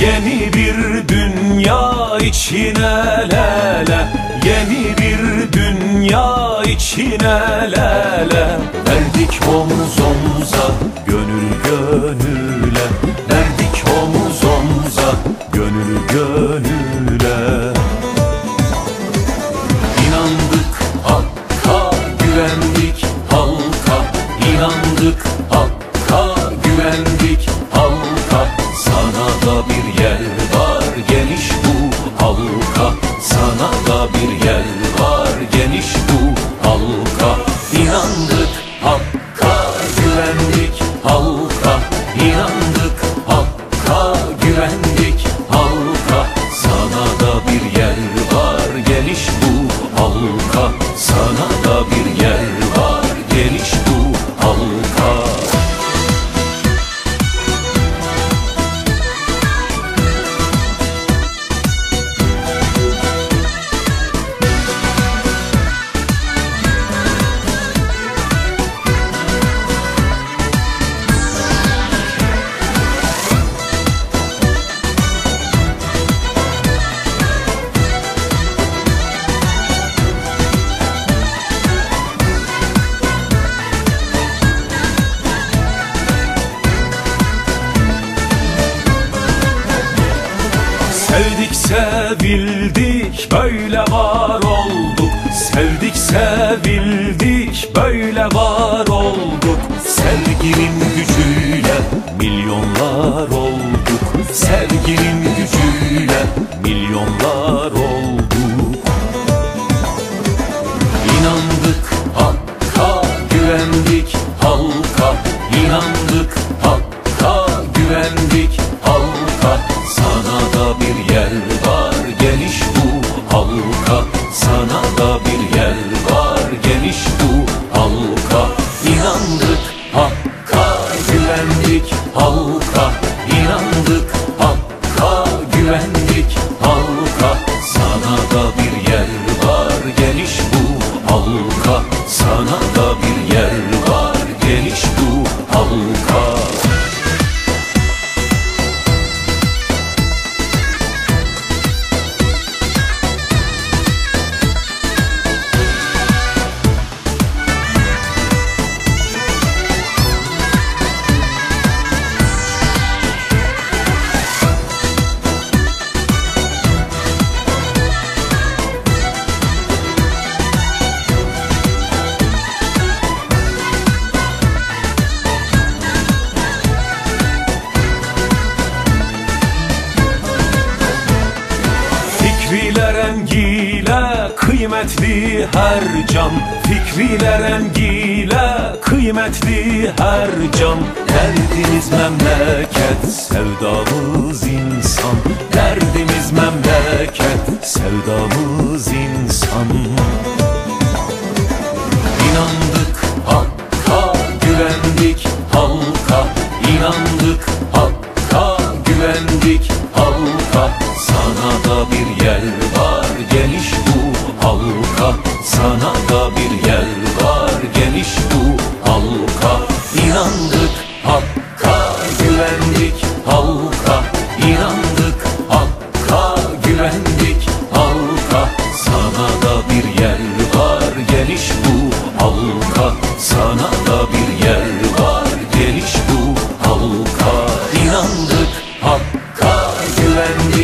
Yeni bir dünya içine lele Yeni bir dünya içine lele Verdik omuz omuza gönül gönüle. Verdik omuz omuza gönül gönüle. Var geniş bu halka İnandık Sevdik sevildik böyle var olduk. Sevdik sevildik böyle var olduk. Sevginin gücüyle milyonlar olduk. Sevginin halka Sana da bir yer var geniş bu halka. İnandık Hakk'a güvendik halka. İnandık Hakk'a güvendik halka. Sana da bir yer var geniş bu halka. Sana da bir yer kıymetli her can Fikriler rengiyle kıymetli her can Derdimiz memleket, sevdamız insan. Derdimiz memleket, sevdamız insan when